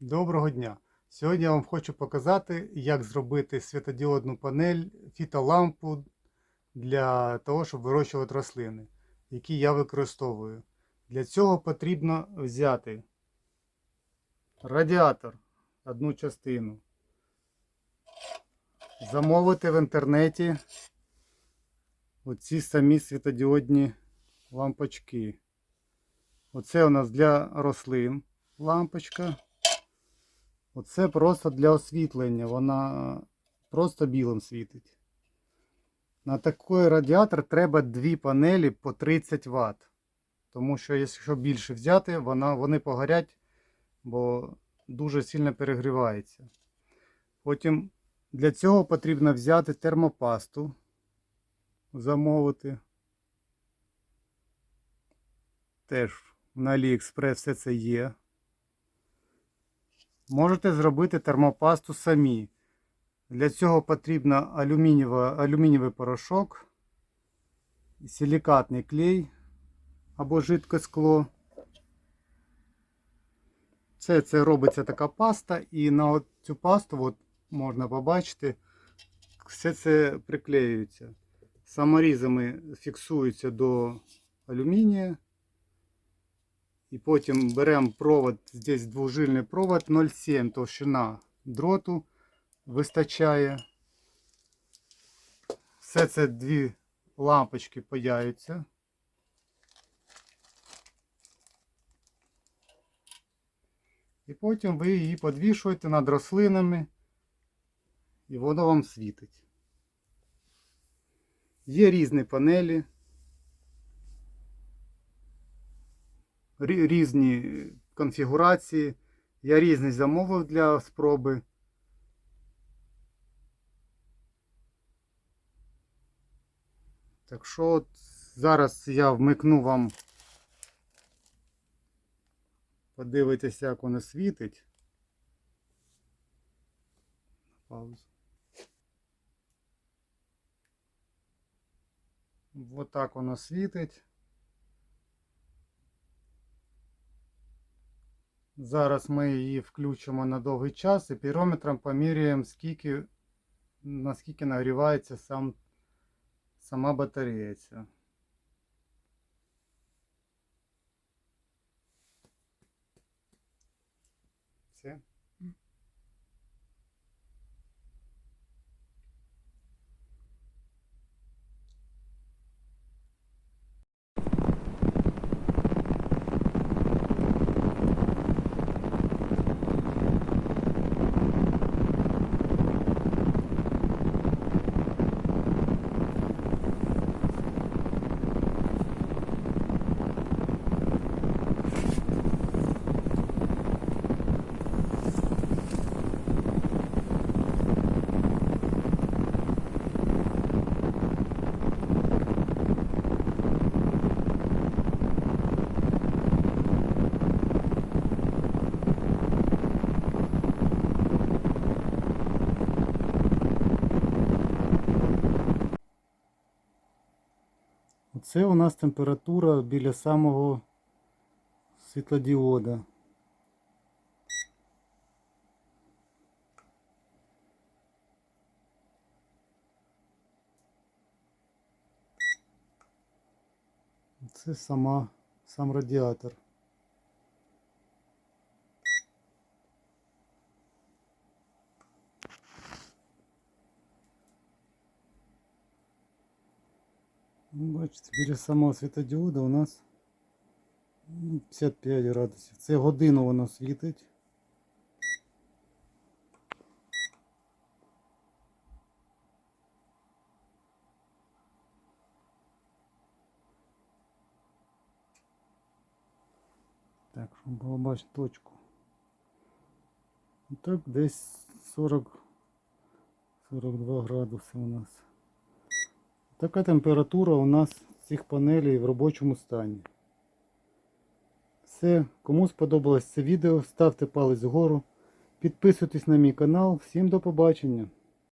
Доброго дня! Сьогодні я вам хочу показати, як зробити світодіодну панель фітолампу для того, щоб вирощувати рослини, які я використовую. Для цього потрібно взяти радіатор, одну частину, замовити в інтернеті оці самі світодіодні лампочки. Оце у нас для рослин лампочка. Оце просто для освітлення. Вона просто білим світить. На такий радіатор треба дві панелі по 30 Вт. Тому що, якщо більше взяти, вона, вони погорять, бо дуже сильно перегрівається. Потім для цього потрібно взяти термопасту, замовити. Теж на AliExpress все це є. Можете зробити термопасту самі. Для цього потрібно алюмінієвий порошок, силікатний клей або жидке скло. Це, це робиться така паста, і на цю пасту от, можна побачити, все це приклеюється. Саморізами фіксуються до алюмінія. І потім беремо провод, здесь двужильний провод 0,7 товщина дроту вистачає. Все це дві лампочки паяються. І потім ви її підвішуєте над рослинами, і воно вам світить. Є різні панелі. Різні конфігурації. Я різні замовив для спроби. Так що от зараз я вмикну вам. Подивитися, як воно світить. Паузу. Вот воно світить. Зараз ми її включимо на довгий час і пірометром поміряємо, скільки, наскільки нагрівається сам, сама батарея. ця. Все. Оце у нас температура біля самого світлодіода. Це сама, сам радіатор. Бачите, біля самого світодіода у нас ну, 55 градусів. Це годину воно світить. Так, щоб було бачити точку. І так десь 40 42 градуси у нас. Така температура у нас цих панелей в робочому стані. Все, кому сподобалось це відео, ставте палець вгору, підписуйтесь на мій канал. Всім до побачення!